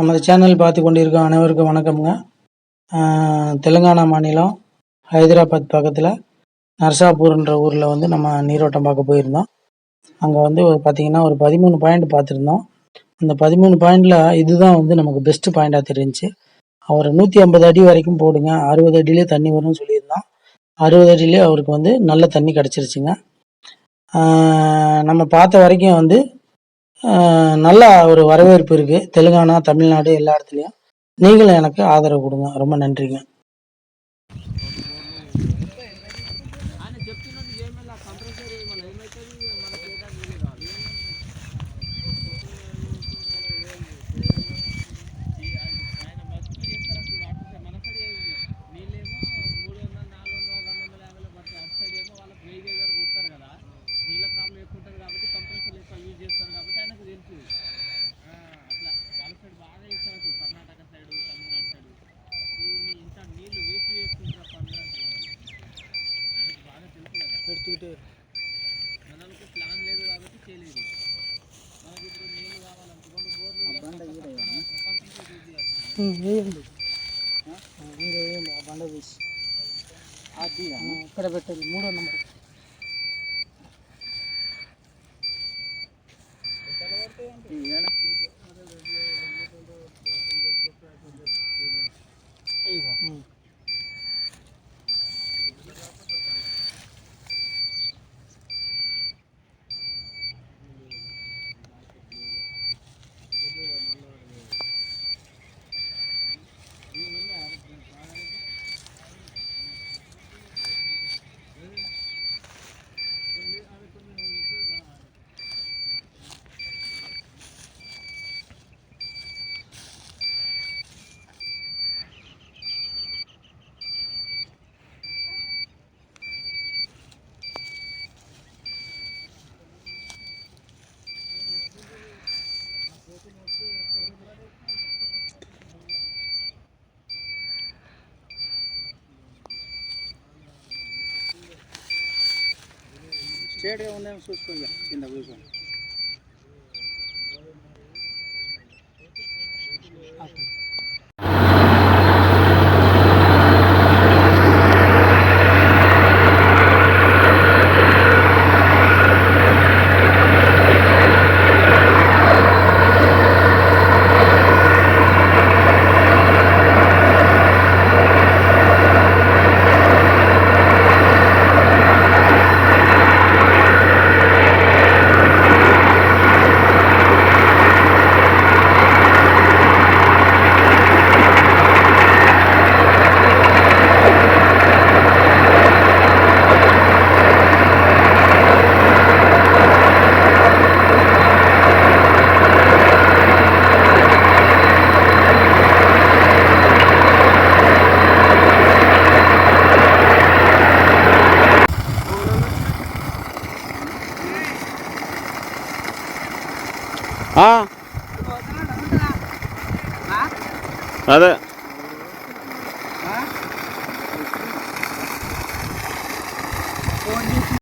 நமது சேனல் பார்த்து கொண்டிருக்கும் அனைவருக்கும் வணக்கம்ங்க. தெலுங்கானா மாநிலம் ஹைதராபாத் பக்கத்தில் நர்சாபூர்ன்ற ஊரில் வந்து நம்ம நீரோட்டம் பார்க்க போயிருந்தோம். அங்கே வந்து ஒரு பார்த்தீங்கன்னா ஒரு பதிமூணு பாயிண்ட் பார்த்துருந்தோம். அந்த பதிமூணு பாயிண்டில் இதுதான் வந்து நமக்கு பெஸ்ட்டு பாயிண்டாக தெரிஞ்சு அவர் நூற்றி ஐம்பது அடி வரைக்கும் போடுங்க அறுபது அடியிலே தண்ணி வரும்னு சொல்லியிருந்தோம். அறுபது அடியிலே அவருக்கு வந்து நல்ல தண்ணி கிடச்சிருச்சுங்க. நம்ம பார்த்த வரைக்கும் வந்து நல்ல ஒரு வரவேற்பு இருக்குது தெலுங்கானா தமிழ்நாடு எல்லா இடத்துலையும். நீங்களும் எனக்கு ஆதரவு கொடுங்க. ரொம்ப நன்றிங்க. వేయండి ఇంకా వేయండి ఆ బండ వేసి ఇక్కడ పెట్టండి మూడో నెంబర్ స్ట్రేట్గా ఉందేమో చూసుకో ఇక కింద కూర్చొని. ആ. അതെ.